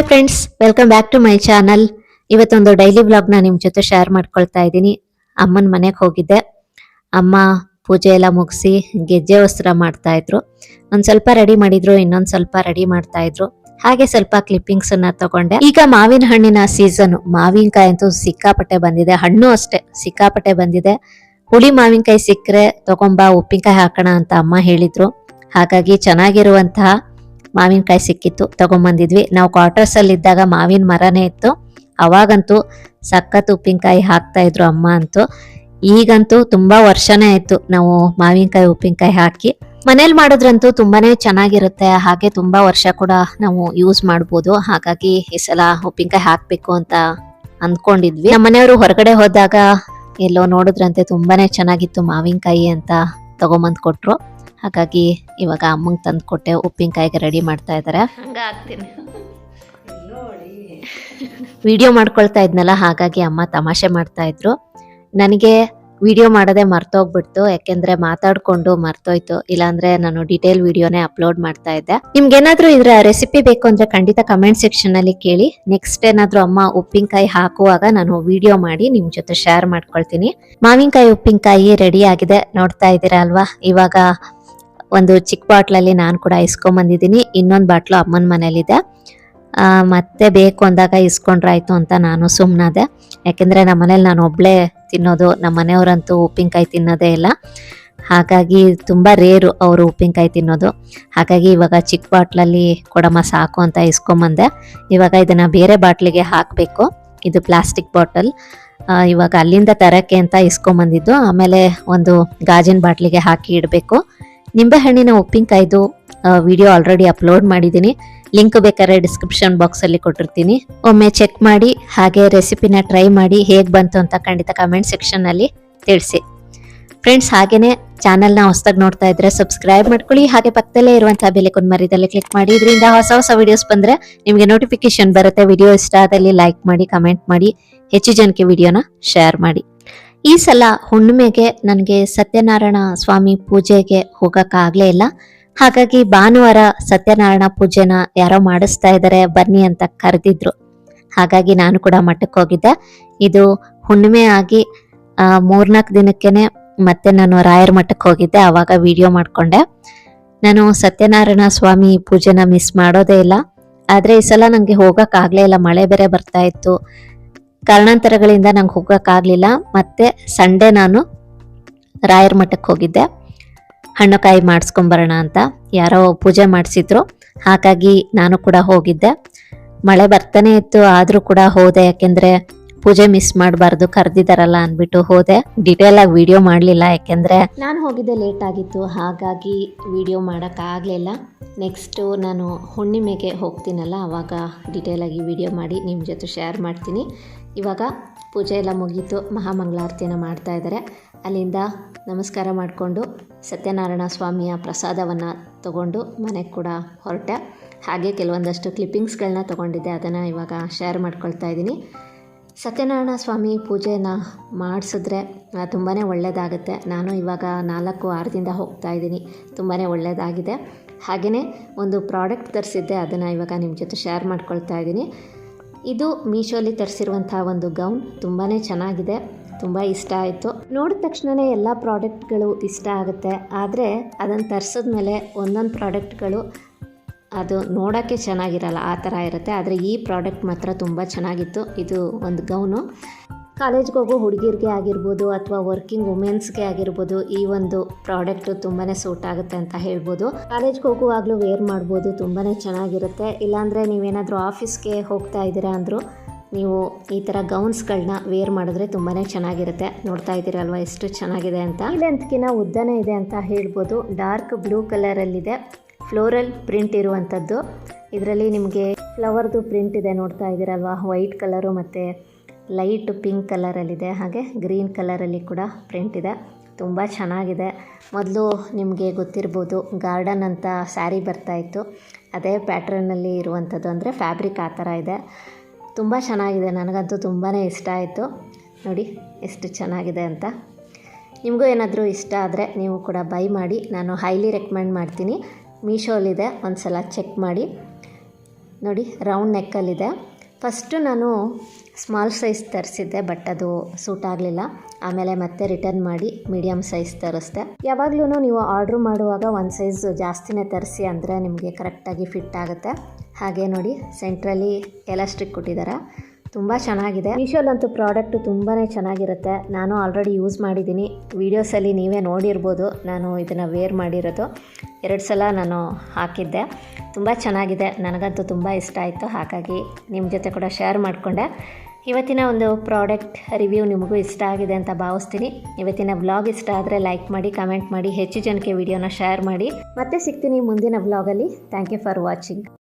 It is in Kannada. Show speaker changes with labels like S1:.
S1: Hi friends welcome back to my channel ಇವತ್ತೊಂದು ಡೈಲಿ ವ್ಲಾಗ್ನ ನಿಮ್ಮ ಜೊತೆ ಶೇರ್ ಮಾಡ್ಕೊಳ್ತಾ ಇದ್ದೀನಿ. ಅಮ್ಮನ ಮನೆಗೆ ಹೋಗಿದ್ದೆ. ಅಮ್ಮ ಪೂಜೆ ಎಲ್ಲ ಮುಗಿಸಿ ಗೆಜ್ಜೆ ವಸ್ತ್ರ ಮಾಡ್ತಾ ಇದ್ರು. ಒಂದ್ ಸ್ವಲ್ಪ ರೆಡಿ ಮಾಡಿದ್ರು, ಇನ್ನೊಂದು ಸ್ವಲ್ಪ ರೆಡಿ ಮಾಡ್ತಾ ಇದ್ರು. ಹಾಗೆ ಸ್ವಲ್ಪ ಕ್ಲಿಪ್ಪಿಂಗ್ಸ್ ಅನ್ನ ತಗೊಂಡೆ. ಈಗ ಮಾವಿನ ಹಣ್ಣಿನ ಸೀಸನ್ ಮಾವಿನಕಾಯಿ ಅಂತೂ ಸಿಕ್ಕಾಪಟ್ಟೆ ಬಂದಿದೆ. ಹಣ್ಣು ಅಷ್ಟೇ, ಸಿಕ್ಕಾಪಟ್ಟೆ ಬಂದಿದೆ. ಹುಳಿ ಮಾವಿನಕಾಯಿ ಸಿಕ್ಕರೆ ತಗೊಂಬಾ, ಉಪ್ಪಿನಕಾಯಿ ಹಾಕೋಣ ಅಂತ ಅಮ್ಮ ಹೇಳಿದ್ರು. ಹಾಗಾಗಿ ಚೆನ್ನಾಗಿರುವಂತಹ ಮಾವಿನಕಾಯಿ ಸಿಕ್ಕಿತ್ತು. ತಗೊಂಬಂದಿದ್ವಿ. ನಾವು ಕ್ವಾರ್ಟರ್ಸ್ ಅಲ್ಲಿ ಇದ್ದಾಗ ಮಾವಿನ ಮರನೇ ಇತ್ತು. ಅವಾಗಂತೂ ಸಖತ್ ಉಪ್ಪಿನಕಾಯಿ ಹಾಕ್ತಾ ಇದ್ರು ಅಮ್ಮ ಅಂತೂ. ಈಗಂತೂ ತುಂಬಾ ವರ್ಷನೇ ಆಯ್ತು ನಾವು ಮಾವಿನಕಾಯಿ ಉಪ್ಪಿನಕಾಯಿ ಹಾಕಿ. ಮನೇಲಿ ಮಾಡಿದ್ರಂತೂ ತುಂಬಾನೇ ಚೆನ್ನಾಗಿರುತ್ತೆ. ಹಾಗೆ ತುಂಬಾ ವರ್ಷ ಕೂಡ ನಾವು ಯೂಸ್ ಮಾಡ್ಬೋದು. ಹಾಗಾಗಿ ಈ ಸಲ ಉಪ್ಪಿನಕಾಯಿ ಹಾಕ್ಬೇಕು ಅಂತ ಅಂದ್ಕೊಂಡಿದ್ವಿ ನಮ್ಮ ಮನೆಯವರು ಹೊರಗಡೆ ಹೋದಾಗ ಎಲ್ಲೋ ನೋಡಿದ್ರಂತೆ ತುಂಬಾನೇ ಚೆನ್ನಾಗಿತ್ತು ಮಾವಿನಕಾಯಿ ಅಂತ ತಗೊಂಬಂದ್ ಕೊಟ್ರು. ಹಾಗಾಗಿ ಇವಾಗ ಅಮ್ಮಂಗೆ ತಂದು ಕೊಟ್ಟೆ ಉಪ್ಪಿನಕಾಯಿಗೆ ರೆಡಿ ಮಾಡ್ತಾ ಇದ್ದಾರೆ ಹಂಗಾಗ್ತೀನಿ. ವಿಡಿಯೋ ಮಾಡ್ಕೊಳ್ತಾ ಇದ್ನಲ್ಲ ಹಾಗಾಗಿ ಅಮ್ಮ ತಮಾಷೆ ಮಾಡ್ತಾ ಇದ್ರು. ನನಗೆ ವಿಡಿಯೋ ಮಾಡೋದೇ ಮರ್ತೋಗ್ಬಿಡ್ತು ಯಾಕೆಂದ್ರೆ ಮಾತಾಡ್ಕೊಂಡು ಮರ್ತೋಯ್ತು. ಇಲ್ಲಾಂದ್ರೆ ನಾನು ಡಿಟೇಲ್ ವಿಡಿಯೋನೇ ಅಪ್ಲೋಡ್ ಮಾಡ್ತಾ ಇದ್ದೆ. ನಿಮ್ಗೇನಾದ್ರೂ ಇದರ ರೆಸಿಪಿ ಬೇಕು ಅಂದ್ರೆ ಖಂಡಿತ ಕಮೆಂಟ್ ಸೆಕ್ಷನ್ ಅಲ್ಲಿ ಕೇಳಿ. ನೆಕ್ಸ್ಟ್ ಏನಾದ್ರೂ ಅಮ್ಮ ಉಪ್ಪಿನಕಾಯಿ ಹಾಕುವಾಗ ನಾನು ವಿಡಿಯೋ ಮಾಡಿ ನಿಮ್ ಜೊತೆ ಶೇರ್ ಮಾಡ್ಕೊಳ್ತೀನಿ. ಮಾವಿನಕಾಯಿ ಉಪ್ಪಿನಕಾಯಿ ರೆಡಿ ಆಗಿದೆ ನೋಡ್ತಾ ಇದ್ದೀರಾ ಅಲ್ವಾ? ಇವಾಗ ಒಂದು ಚಿಕ್ಕ ಬಾಟ್ಲಲ್ಲಿ ನಾನು ಕೂಡ ಇಸ್ಕೊಂಬಂದಿದ್ದೀನಿ ಇನ್ನೊಂದು ಬಾಟ್ಲು ಅಮ್ಮನ ಮನೇಲಿದೆ. ಮತ್ತೆ ಬೇಕು ಅಂದಾಗ ಇಸ್ಕೊಂಡ್ರಾಯ್ತು ಅಂತ ನಾನು ಸುಮ್ಮನಾದೆ ಯಾಕೆಂದರೆ ನಮ್ಮ ಮನೇಲಿ ನಾನು ಒಬ್ಬಳೇ ತಿನ್ನೋದು ನಮ್ಮ ಮನೆಯವರಂತೂ ಉಪ್ಪಿನಕಾಯಿ ತಿನ್ನೋದೇ ಇಲ್ಲ. ಹಾಗಾಗಿ ತುಂಬ ರೇರು ಅವರು ಉಪ್ಪಿನಕಾಯಿ ತಿನ್ನೋದು. ಹಾಗಾಗಿ ಇವಾಗ ಚಿಕ್ಕ ಬಾಟ್ಲಲ್ಲಿ ಕೊಡಮ್ಮ ಸಾಕು ಅಂತ ಇಸ್ಕೊಂಬಂದೆ ಇವಾಗ ಇದನ್ನು ಬೇರೆ ಬಾಟ್ಲಿಗೆ ಹಾಕಬೇಕು. ಇದು ಪ್ಲಾಸ್ಟಿಕ್ ಬಾಟಲ್. ಇವಾಗ ಅಲ್ಲಿಂದ ತರಕ್ಕೆ ಅಂತ ಇಸ್ಕೊಂಬಂದಿದ್ದು ಆಮೇಲೆ ಒಂದು ಗಾಜಿನ ಬಾಟ್ಲಿಗೆ ಹಾಕಿ ಇಡಬೇಕು. ನಿಂಬೆಹಣ್ಣಿನ ಉಪ್ಪಿನಕಾಯ್ದು ವಿಡಿಯೋ ಆಲ್ರೆಡಿ ಅಪ್ಲೋಡ್ ಮಾಡಿದ್ದೀನಿ. ಲಿಂಕ್ ಬೇಕಾದ್ರೆ ಡಿಸ್ಕ್ರಿಪ್ಷನ್ ಬಾಕ್ಸಲ್ಲಿ ಕೊಟ್ಟಿರ್ತೀನಿ. ಒಮ್ಮೆ ಚೆಕ್ ಮಾಡಿ, ಹಾಗೆ ರೆಸಿಪಿನ ಟ್ರೈ ಮಾಡಿ, ಹೇಗೆ ಬಂತು ಅಂತ ಖಂಡಿತ ಕಮೆಂಟ್ ಸೆಕ್ಷನಲ್ಲಿ ತಿಳಿಸಿ. ಫ್ರೆಂಡ್ಸ್ ಹಾಗೇನೆ ಚಾನಲ್ನ ಹೊಸದಾಗಿ ನೋಡ್ತಾ ಇದ್ರೆ ಸಬ್ಸ್ಕ್ರೈಬ್ ಮಾಡ್ಕೊಳ್ಳಿ. ಹಾಗೆ ಪಕ್ಕದಲ್ಲೇ ಇರುವಂತಹ ಬೆಲೆಕೊಂದು ಮರಿದಲ್ಲಿ ಕ್ಲಿಕ್ ಮಾಡಿ. ಇದರಿಂದ ಹೊಸ ಹೊಸ ವಿಡಿಯೋಸ್ ಬಂದ್ರೆ ನಿಮಗೆ ನೋಟಿಫಿಕೇಶನ್ ಬರುತ್ತೆ. ವಿಡಿಯೋ ಇಷ್ಟ ಆದಲ್ಲಿ ಲೈಕ್ ಮಾಡಿ ಕಮೆಂಟ್ ಮಾಡಿ, ಹೆಚ್ಚು ಜನಕ್ಕೆ ವಿಡಿಯೋನ ಶೇರ್ ಮಾಡಿ. ಈ ಸಲ ಹುಣ್ಣಿಮೆಗೆ ನನಗೆ ಸತ್ಯನಾರಾಯಣ ಸ್ವಾಮಿ ಪೂಜೆಗೆ ಹೋಗೋಕ್ಕಾಗಲೇ ಇಲ್ಲ. ಹಾಗಾಗಿ ಭಾನುವಾರ ಸತ್ಯನಾರಾಯಣ ಪೂಜೆನ ಯಾರೋ ಮಾಡಿಸ್ತಾ ಇದ್ದಾರೆ ಬನ್ನಿ ಅಂತ ಕರೆದಿದ್ರು. ಹಾಗಾಗಿ ನಾನು ಕೂಡ ಮಠಕ್ಕೆ ಹೋಗಿದ್ದೆ. ಇದು ಹುಣ್ಣಿಮೆ ಆಗಿ ಮೂರ್ನಾಲ್ಕು ದಿನಕ್ಕೇನೆ ಮತ್ತೆ ನಾನು ರಾಯರ ಮಠಕ್ಕೆ ಹೋಗಿದ್ದೆ ಆವಾಗ ವಿಡಿಯೋ ಮಾಡಿಕೊಂಡೆ. ನಾನು ಸತ್ಯನಾರಾಯಣ ಸ್ವಾಮಿ ಪೂಜೆನ ಮಿಸ್ ಮಾಡೋದೇ ಇಲ್ಲ. ಆದರೆ ಈ ಸಲ ನನಗೆ ಹೋಗೋಕ್ಕಾಗಲೇ ಇಲ್ಲ, ಮಳೆ ಬೇರೆ ಬರ್ತಾ ಇತ್ತು. ಕಾರಣಾಂತರಗಳಿಂದ ನಂಗೆ ಹೋಗೋಕ್ಕಾಗಲಿಲ್ಲ. ಮತ್ತೆ ಸಂಡೇ ನಾನು ರಾಯರ ಮಠಕ್ಕೆ ಹೋಗಿದ್ದೆ. ಹಣ್ಣು ಕಾಯಿ ಮಾಡಿಸ್ಕೊಂಬರೋಣ ಅಂತ ಯಾರೋ ಪೂಜೆ ಮಾಡಿಸಿದ್ರು. ಹಾಗಾಗಿ ನಾನು ಕೂಡ ಹೋಗಿದ್ದೆ. ಮಳೆ ಬರ್ತಾನೆ ಇತ್ತು, ಆದರೂ ಕೂಡ ಹೋದೆ. ಯಾಕೆಂದ್ರೆ ಪೂಜೆ ಮಿಸ್ ಮಾಡಬಾರ್ದು ಕರೆದಿದ್ದಾರಲ್ಲ ಅಂದ್ಬಿಟ್ಟು ಹೋದೆ. ಡಿಟೇಲ್ ಆಗಿ ವಿಡಿಯೋ ಮಾಡಲಿಲ್ಲ, ಯಾಕೆಂದ್ರೆ ನಾನು ಹೋಗಿದ್ದೆ ಲೇಟ್ ಆಗಿತ್ತು. ಹಾಗಾಗಿ ವಿಡಿಯೋ ಮಾಡೋಕ್ಕಾಗಲಿಲ್ಲ. ನೆಕ್ಸ್ಟು ನಾನು ಹುಣ್ಣಿಮೆಗೆ ಹೋಗ್ತೀನಲ್ಲ ಆವಾಗ ಡಿಟೇಲ್ ಆಗಿ ವಿಡಿಯೋ ಮಾಡಿ ನಿಮ್ಮ ಜೊತೆ ಶೇರ್ ಮಾಡ್ತೀನಿ. ಇವಾಗ ಪೂಜೆ ಎಲ್ಲ ಮುಗೀತು, ಮಹಾಮಂಗಳಾರತಿಯನ್ನು ಮಾಡ್ತಾ ಇದ್ದಾರೆ. ಅಲ್ಲಿಂದ ನಮಸ್ಕಾರ ಮಾಡಿಕೊಂಡು ಸತ್ಯನಾರಾಯಣ ಸ್ವಾಮಿಯ ಪ್ರಸಾದವನ್ನು ತಗೊಂಡು ಮನೆಗೆ ಕೂಡ ಹೊರಟೆ. ಹಾಗೆ ಕೆಲವೊಂದಷ್ಟು ಕ್ಲಿಪ್ಪಿಂಗ್ಸ್ಗಳನ್ನ ತೊಗೊಂಡಿದ್ದೆ, ಅದನ್ನು ಇವಾಗ ಶೇರ್ ಮಾಡ್ಕೊಳ್ತಾ ಇದ್ದೀನಿ. ಸತ್ಯನಾರಾಯಣ ಸ್ವಾಮಿ ಪೂಜೆನ ಮಾಡಿಸಿದ್ರೆ ತುಂಬಾ ಒಳ್ಳೆಯದಾಗುತ್ತೆ ನಾನು ಇವಾಗ ನಾಲ್ಕು ಆರದಿಂದ ಹೋಗ್ತಾ ಇದ್ದೀನಿ ತುಂಬಾ ಒಳ್ಳೆಯದಾಗಿದೆ ಹಾಗೆಯೇ ಒಂದು ಪ್ರಾಡಕ್ಟ್ ತರಿಸಿದ್ದೆ, ಅದನ್ನು ಇವಾಗ ನಿಮ್ಮ ಜೊತೆ ಶೇರ್ ಮಾಡ್ಕೊಳ್ತಾ ಇದ್ದೀನಿ. ಇದು ಮೀಶೋಲಿ ತರಿಸಿರುವಂಥ ಒಂದು ಗೌನ್. ತುಂಬಾ ಚೆನ್ನಾಗಿದೆ. ತುಂಬ ಇಷ್ಟ ಆಯಿತು. ನೋಡಿದ ತಕ್ಷಣವೇ ಎಲ್ಲ ಪ್ರಾಡಕ್ಟ್ಗಳು ಇಷ್ಟ ಆಗುತ್ತೆ. ಆದರೆ ಅದನ್ನು ತರಿಸಿದ್ಮೇಲೆ ಒಂದೊಂದು ಪ್ರಾಡಕ್ಟ್ಗಳು ಅದು ನೋಡೋಕ್ಕೆ ಚೆನ್ನಾಗಿರಲ್ಲ, ಆ ಥರ ಇರುತ್ತೆ. ಆದರೆ ಈ ಪ್ರಾಡಕ್ಟ್ ಮಾತ್ರ ತುಂಬ ಚೆನ್ನಾಗಿತ್ತು. ಇದು ಒಂದು ಗೌನು. ಕಾಲೇಜ್ಗೆ ಹೋಗೋ ಹುಡುಗಿರಿಗೆ ಆಗಿರ್ಬೋದು ಅಥವಾ ವರ್ಕಿಂಗ್ ವುಮೆನ್ಸ್ಗೆ ಆಗಿರ್ಬೋದು ಈ ಒಂದು ಪ್ರಾಡಕ್ಟು ತುಂಬಾ ಸೂಟ್ ಆಗುತ್ತೆ ಅಂತ ಹೇಳ್ಬೋದು. ಕಾಲೇಜ್ಗೆ ಹೋಗುವಾಗಲೂ ವೇರ್ ಮಾಡ್ಬೋದು ತುಂಬಾ ಚೆನ್ನಾಗಿರುತ್ತೆ. ಇಲ್ಲಾಂದರೆ ನೀವೇನಾದರೂ ಆಫೀಸ್ಗೆ ಹೋಗ್ತಾ ಇದ್ದೀರಾ ಅಂದರೂ ನೀವು ಈ ಥರ ಗೌನ್ಸ್ಗಳನ್ನ ವೇರ್ ಮಾಡಿದ್ರೆ ತುಂಬಾ ಚೆನ್ನಾಗಿರುತ್ತೆ. ನೋಡ್ತಾ ಇದ್ದೀರಲ್ವ ಎಷ್ಟು ಚೆನ್ನಾಗಿದೆ ಅಂತ? ಈ ಲೆಂತ್ಗಿನ ಉದ್ದನೇ ಇದೆ ಅಂತ ಹೇಳ್ಬೋದು. ಡಾರ್ಕ್ ಬ್ಲೂ ಕಲರಲ್ಲಿದೆ ಫ್ಲೋರಲ್ ಪ್ರಿಂಟ್ ಇರುವಂಥದ್ದು. ಇದರಲ್ಲಿ ನಿಮಗೆ ಫ್ಲವರ್ದು ಪ್ರಿಂಟ್ ಇದೆ ನೋಡ್ತಾ ಇದ್ದೀರಲ್ವಾ? ವೈಟ್ ಕಲರು ಮತ್ತು ಲೈಟ್ ಪಿಂಕ್ ಕಲರಲ್ಲಿದೆ, ಹಾಗೆ ಗ್ರೀನ್ ಕಲರಲ್ಲಿ ಕೂಡ ಪ್ರಿಂಟ್ ಇದೆ. ತುಂಬ ಚೆನ್ನಾಗಿದೆ. ಮೊದಲು ನಿಮಗೆ ಗೊತ್ತಿರ್ಬೋದು ಗಾರ್ಡನ್ ಅಂತ ಸ್ಯಾರಿ ಬರ್ತಾಯಿತ್ತು ಅದೇ ಪ್ಯಾಟ್ರನ್ನಲ್ಲಿ ಇರುವಂಥದ್ದು ಅಂದರೆ ಫ್ಯಾಬ್ರಿಕ್ ಆ ಥರ ಇದೆ. ತುಂಬ ಚೆನ್ನಾಗಿದೆ. ನನಗಂತೂ ತುಂಬಾ ಇಷ್ಟ ಆಯಿತು. ನೋಡಿ, ಎಷ್ಟು ಚೆನ್ನಾಗಿದೆ ಅಂತ. ನಿಮಗೂ ಏನಾದರೂ ಇಷ್ಟ ಆದರೆ ನೀವು ಕೂಡ ಬೈ ಮಾಡಿ. ನಾನು ಹೈಲಿ ರೆಕಮೆಂಡ್ ಮಾಡ್ತೀನಿ. ಮೀಶೋಲಿದೆ ಒಂದು ಸಲ ಚೆಕ್ ಮಾಡಿ. ನೋಡಿ ರೌಂಡ್ ನೆಕ್ಕಲ್ಲಿದೆ ಫಸ್ಟು ನಾನು ಸ್ಮಾಲ್ ಸೈಜ್ ತರಿಸಿದ್ದೆ ಬಟ್ ಅದು ಸೂಟ್ ಆಗಲಿಲ್ಲ. ಆಮೇಲೆ ಮತ್ತೆ ರಿಟರ್ನ್ ಮಾಡಿ ಮೀಡಿಯಮ್ ಸೈಜ್ ತರಿಸ್ದೆ. ಯಾವಾಗಲೂ ನೀವು ಆರ್ಡ್ರ್ ಮಾಡುವಾಗ ಒಂದು ಸೈಜ್ ಜಾಸ್ತಿನೇ ತರಿಸಿ ಅಂದರೆ ನಿಮಗೆ ಕರೆಕ್ಟಾಗಿ ಫಿಟ್ ಆಗುತ್ತೆ. ಹಾಗೆ ನೋಡಿ ಸೆಂಟ್ರಲ್ಲಿ ಎಲಾಸ್ಟಿಕ್ ಕೊಟ್ಟಿದ್ದಾರೆ ತುಂಬ ಚೆನ್ನಾಗಿದೆ. ಮೀಶೋಲಂತೂ ಪ್ರಾಡಕ್ಟು ತುಂಬಾ ಚೆನ್ನಾಗಿರುತ್ತೆ. ನಾನು ಆಲ್ರೆಡಿ ಯೂಸ್ ಮಾಡಿದ್ದೀನಿ. ವೀಡಿಯೋಸಲ್ಲಿ ನೀವೇ ನೋಡಿರ್ಬೋದು. ನಾನು ಇದನ್ನು ವೇರ್ ಮಾಡಿರೋದು. ಎರಡು ಸಲ ನಾನು ಹಾಕಿದ್ದೆ. ತುಂಬ ಚೆನ್ನಾಗಿದೆ. ನನಗಂತೂ ತುಂಬ ಇಷ್ಟ ಆಯಿತು. ಹಾಗಾಗಿ ನಿಮ್ಮ ಜೊತೆ ಕೂಡ ಶೇರ್ ಮಾಡಿಕೊಂಡೆ. ಇವತ್ತಿನ ಒಂದು ಪ್ರಾಡಕ್ಟ್ ರಿವ್ಯೂ ನಿಮಗೂ ಇಷ್ಟ ಆಗಿದೆ ಅಂತ ಭಾವಿಸ್ತೀನಿ. ಇವತ್ತಿನ ವ್ಲಾಗ್ ಇಷ್ಟ ಆದರೆ ಲೈಕ್ ಮಾಡಿ, ಕಮೆಂಟ್ ಮಾಡಿ, ಹೆಚ್ಚು ಜನಕ್ಕೆ ವಿಡಿಯೋನ ಶೇರ್ ಮಾಡಿ. ಮತ್ತೆ ಸಿಗ್ತೀನಿ ಮುಂದಿನ ವ್ಲಾಗಲ್ಲಿ. Thank you for watching.